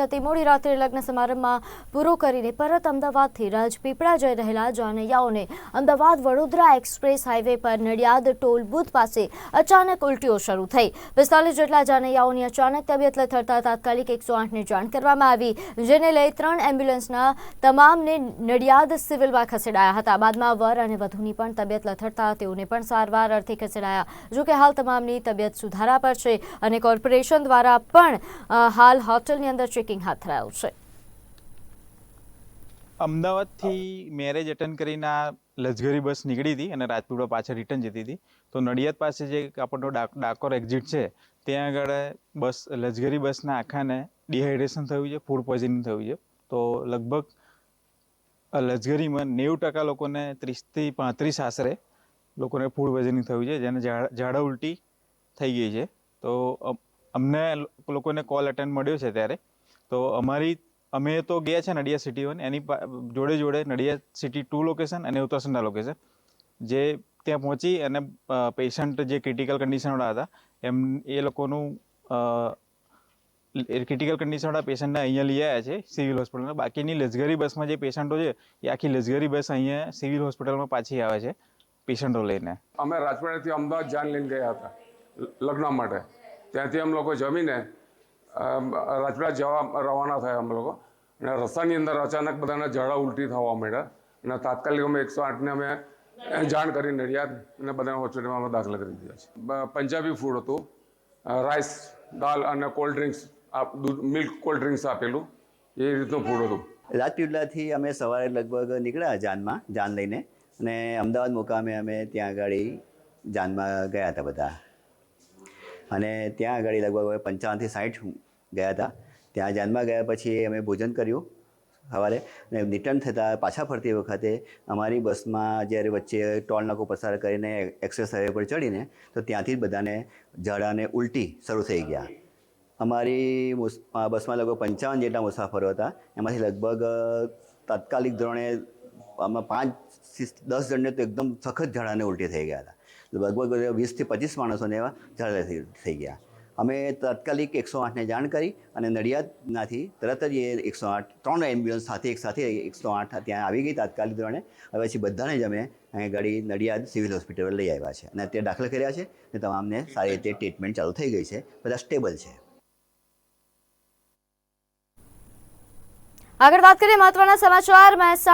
હતી. મોડી રાત્રે લગ્ન સમારંભમાં પૂરો કરીને પરત અમદાવાદથી રાજપીપળા જઈ રહેલા જાનૈયાઓને અમદાવાદ વડોદરા એક્સપ્રેસ હાઈવે પર નડિયાદ ટોલ બૂથ પાસે અચાનક ઉલટીઓ શરૂ થઈ. પિસ્તાલીસ જેટલા જાનૈયાઓની અચાનક તબિયત લથડતા તાત્કાલિક એકસો આઠને જાણ કરવામાં આવી, જેને લઈ ત્રણ એમ્બ્યુલન્સના તમામને નડિયાદ સિવિલમાં ખસેડાયા હતા. બાદમાં વર અને વધુની પણ તબિયત લથડતા તેઓને પણ સારવાર અર્થે ખસેડાયા. જોકે હાલ તમામની તબિયત સુધારા પર છે અને કોર્પોરેશન દ્વારા પણ હાલ હોટલની અંદર ચેકિંગ હાથ ધરાયું છે અમદાવાદથી મેરેજ અટેન્ડ કરીને આ લજગરી બસ નીકળી હતી અને રાજપીપળા પાછળ રિટર્ન જતી હતી. તો નડિયાદ પાસે જે આપણો ડાકોર એક્ઝિટ છે, ત્યાં આગળ બસ લક્ઝરી બસના આખાને ડિહાઇડ્રેશન થયું છે ફૂડ પોઈઝનિંગ થયું છે. તો લગભગ આ લક્ઝરીમાં નેવું ટકા લોકોને ત્રીસથી પાંત્રીસ આશરે લોકોને ફૂડ પોઈઝનિંગ થયું છે, જેને ઝાડા ઉલટી થઈ ગઈ છે. તો અમ- અમને લોકોને કોલ અટેન્ડ મળ્યો છે ત્યારે. તો અમારી અમે તો ગયા છે નડિયાદ સિટી વન એની જોડે જોડે નડિયાદ સિટી ટુ લોકેશન અને ઉત્તરસંડા લોકેશન જે ત્યાં પહોંચી અને પેશન્ટ જે ક્રિટિકલ કન્ડિશનવાળા હતા, એમ એ લોકોનું ક્રિટિકલ કન્ડિશનવાળા પેશન્ટને અહીંયા લઈ આવ્યા છે સિવિલ હોસ્પિટલમાં બાકીની લઝગરી બસમાં જે પેશન્ટો છે, એ આખી લક્ઝરી બસ અહીંયા સિવિલ હોસ્પિટલમાં પાછી આવે છે પેશન્ટો લઈને. અમે રાજપીણાથી અમદાવાદ જાન લઈને ગયા હતા લગ્ન માટે. ત્યાંથી અમે લોકો જમીને રાજપીપળા જવા રવાના થયા અમે લોકો. અને રસ્તાની અંદર અચાનક બધાને ઝાડા ઉલટી થવા માંડ્યા. અને તાત્કાલિક અમે એકસો આઠને અમે જાણ કરી નડિયાદ અને બધાને હોસ્પિટલમાં અમે દાખલ કરી દીધા છે. પંજાબી ફૂડ હતું. રાઈસ દાલ અને કોલ્ડ ડ્રિંક્સ દૂધ મિલ્ક કોલ્ડ ડ્રિંક્સ આપેલું. એ રીતનું ફૂડ હતું. રાજપીપળાથી અમે સવારે લગભગ નીકળ્યા જાનમાં, જાન લઈને. અને અમદાવાદ મુકામે અમે ત્યાં આગળ જાનમાં ગયા હતા બધા. અને ત્યાં આગળ લગભગ અમે પંચાવનથી સાઠ ગયા હતા. ત્યાં જાનમાં ગયા પછી અમે ભોજન કર્યું સવારે. અને રિટર્ન થતાં પાછા ફરતી વખતે અમારી બસમાં જ્યારે વચ્ચે ટોલ નાકો પસાર કરીને એક્સપ્રેસ હાઈવે પર ચડીને તો ત્યાંથી જ બધાને ઝાડાને ઉલટી શરૂ થઈ ગયા. અમારી બસમાં લગભગ પંચાવન જેટલા મુસાફરો હતા. એમાંથી લગભગ તાત્કાલિક ધોરણે આમાં પાંચ દસ જણને તો એકદમ સખત ઝાડાને ઉલટી થઈ ગયા હતા. લગભગ વીસથી પચીસ માણસોને એવા ઝાડા થઈ ગયા. અમે તાત્કાલિક એકસો આઠને જાણ કરી અને નડિયાદનાથી તરત જ એ એકસો આઠ, ત્રણ એમ્બ્યુલન્સ સાથે એક સાથે એકસો આઠ ત્યાં આવી ગઈ તાત્કાલિક ધોરણે. હવે પછી બધાને જ અમે અહીં ગાડી નડિયાદ સિવિલ હોસ્પિટલ લઈ આવ્યા છે અને અત્યારે દાખલ કર્યા છે. ને તમામને સારી રીતે ટ્રીટમેન્ટ ચાલુ થઈ ગઈ છે. બધા સ્ટેબલ છે. આગળ વાત કરીએ મહત્વના સમાચાર. મહેસાણા